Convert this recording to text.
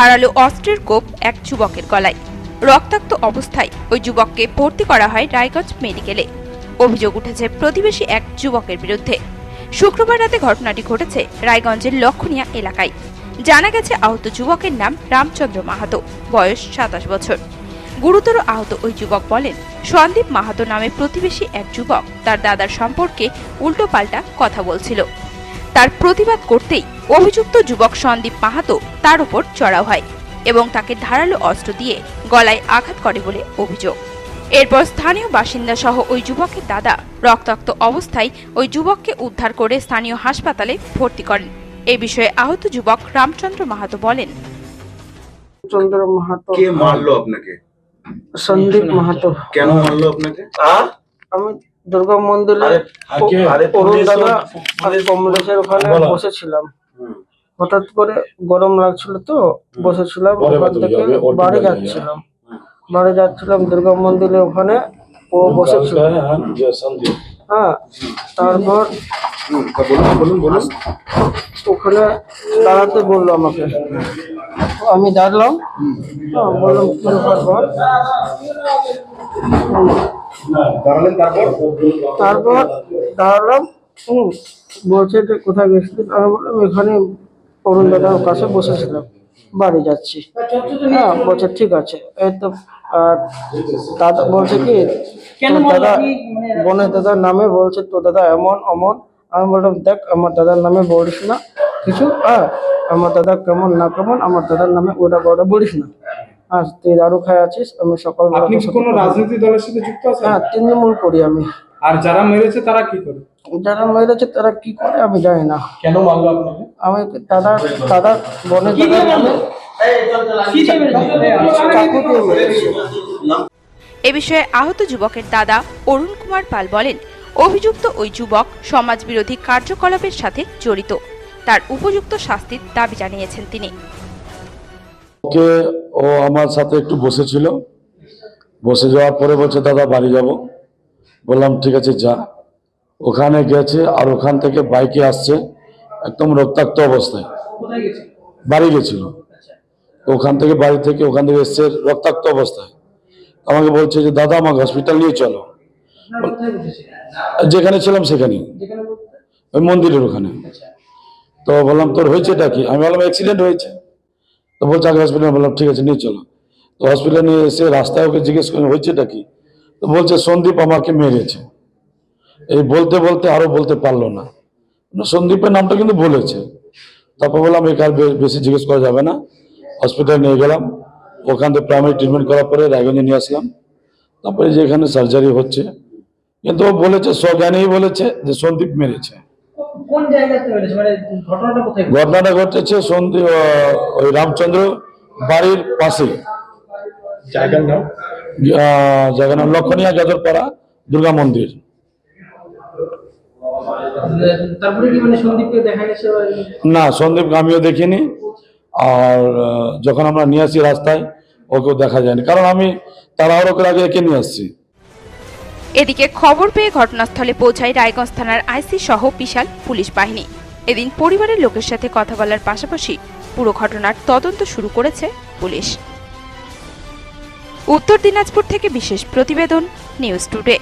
ধারালো অস্ত্রের কোপ এক যুবকের গলায়। রক্তাক্ত অবস্থায় ওই যুবককে ভর্তি করা হয় রায়গঞ্জ মেডিকেলে। অভিযোগ উঠেছে, প্রতিবেশী এক যুবকের বিরুদ্ধে। শুক্রবার রাতে ঘটনাটি ঘটেছে রায়গঞ্জের লক্ষণীয়া এলাকায়। জানা গেছে, আহত যুবকের নাম রামচন্দ্র মাহাতো, বয়স সাতাশ বছর। গুরুতর আহত ওই যুবক বলেন, সন্দীপ মাহাতো নামে প্রতিবেশী এক যুবক তার দাদার সম্পর্কে উল্টোপাল্টা কথা বলছিল। তার প্রতিবাদ করতেই অভিযুক্ত যুবক সন্দীপ মাহাতো তার উপর চড়াও হয় এবং তাকে ধারালো অস্ত্র দিয়ে গলায় আঘাত করে বলে অভিযোগ। এরপর স্থানীয় বাসিন্দা সহ ওই যুবকের দাদা রক্তাক্ত অবস্থায় ওই যুবককে উদ্ধার করে স্থানীয় হাসপাতালে ভর্তি করেন। এ বিষয়ে আহত যুবক রামচন্দ্র মাহাতো বলেন চন্দ্র মাহাতো। কে মারলো আপনাকে? সন্দীপ মাহাতো। কেন মারলো আপনাকে? আমি দুর্গা মন্দিরে অরুণ দাদা ও- কমলেশের ওখানে বসেছিলাম। হঠাৎ করে গরম লাগছিল তো বসেছিলাম ওখান থেকে বাড়ি যাচ্ছিলাম। বাড়ি যাচ্ছিলাম দুর্গা মন্দিরে ওখানে ও বসেছিল। হ্যাঁ তারপর হুম, তা বলুন বলুন বলুন। ওখানে দাঁড়াতে বলল আমাকে। আমি দাঁড়ালাম। হ্যাঁ, বললাম তারপর? তারপর দাঁড়ালাম। হুম বলছে যে কোথায় গেছিলি আমি বললাম এখানে অরুণ দাদার কাছে বসেছিলাম বাড়ি যাচ্ছি। হ্যাঁ বলছে ঠিক আছে। এই তো আর দাদা বলছে কি দাদা বোনের দাদার নামে বলছে তো দাদা এমন অমন। আমি বললাম দেখ আমার দাদার নামে বলিস না। কিছু? হ্যাঁ আমার দাদা কেমন না কেমন আমার দাদার নামে ওটা ওটা বলিস না। হ্যাঁ তুই দারু খাই আছিস আমি সকাল আপনি কি কোনো রাজনৈতিক দলের সাথে যুক্ত আছেন? হ্যাঁ তৃণমূল করি আমি। আর যারা মেরেছে তারা কি করে? যারা মেরেছে তারা কি করে আমি জানি না। কেন মারলো আপনাকে? আমি দাদা দাদা মেরেছে? এ বিষয়ে আহত যুবকের দাদা অরুণ কুমার পাল বলেন অভিযুক্ত ওই যুবক সমাজবিরোধী কার্যকলাপের সাথে জড়িত। তার উপযুক্ত শাস্তির দাবি জানিয়েছেন তিনি। ওকে ও আমার সাথে একটু বসেছিল। বসে যাওয়ার পরে বলছে দাদা বাড়ি যাব। বললাম ঠিক আছে যা। ওখানে গেছে আর ওখান থেকে বাইকে আসছে একদম রক্তাক্ত অবস্থায়। বাড়ি গেছিল। ওখান থেকে বাড়ি থেকে ওখান থেকে এসছে রক্তাক্ত অবস্থায়। আমাকে বলছে যে দাদা আমাকে হসপিটাল নিয়ে চলো। যেখানে ছিলাম সেখানেই ওই মন্দিরের ওখানে। তো বললাম তোর হয়েছেটা কি? আমি বললাম অ্যাক্সিডেন্ট হয়েছে। তো বলছে আগে হসপিটালে বললাম ঠিক আছে নিয়ে চলো। তো হসপিটালে নিয়ে এসে রাস্তায় ওকে জিজ্ঞেস করি হয়েছেটা কি? তো বলছে সন্দীপ আমাকে মেরেছে। এই বলতে বলতে আরও বলতে পারল না। না, সন্দীপের নামটা কিন্তু বলেছে। তারপর বললাম এই বে- বেশি জিজ্ঞেস করা যাবে না। হসপিটালে নিয়ে গেলাম। ওখান থেকে প্রাইমারি ট্রিটমেন্ট করার পরে রায়গঞ্জে নিয়ে আসলাম। তারপরে যে এখানে সার্জারি হচ্ছে। কিন্তু ও বলেছে সজ্ঞানেই বলেছে যে সন্দীপ মেরেছে। কোন জায়গাতে মেরেছে মানে ঘটনাটা কোথায় ঘটনাটা ঘটেছে সন্দীপ আহ, ওই রামচন্দ্র বাড়ির পাশে। জায়গার নাম? জায়গার নাম লক্ষণীয়া গাজরপাড়া দুর্গা মন্দির। তারপরে কি মানে না সন্দীপকে আমিও দেখিনি। আর যখন আমরা নিয়ে আসি রাস্তায় ওকেও দেখা যায়নি। কারণ আমি তাড়াহুড়ো করে আগে একে নিয়ে আসছি। এদিকে খবর পেয়ে ঘটনাস্থলে পৌঁছায় রায়গঞ্জ থানার আইসি সহ বিশাল পুলিশ বাহিনী। এদিন পরিবারের লোকের সাথে কথা বলার পাশাপাশি পুরো ঘটনার তদন্ত শুরু করেছে পুলিশ। উত্তর দিনাজপুর থেকে বিশেষ প্রতিবেদন, নিউজ টুডে।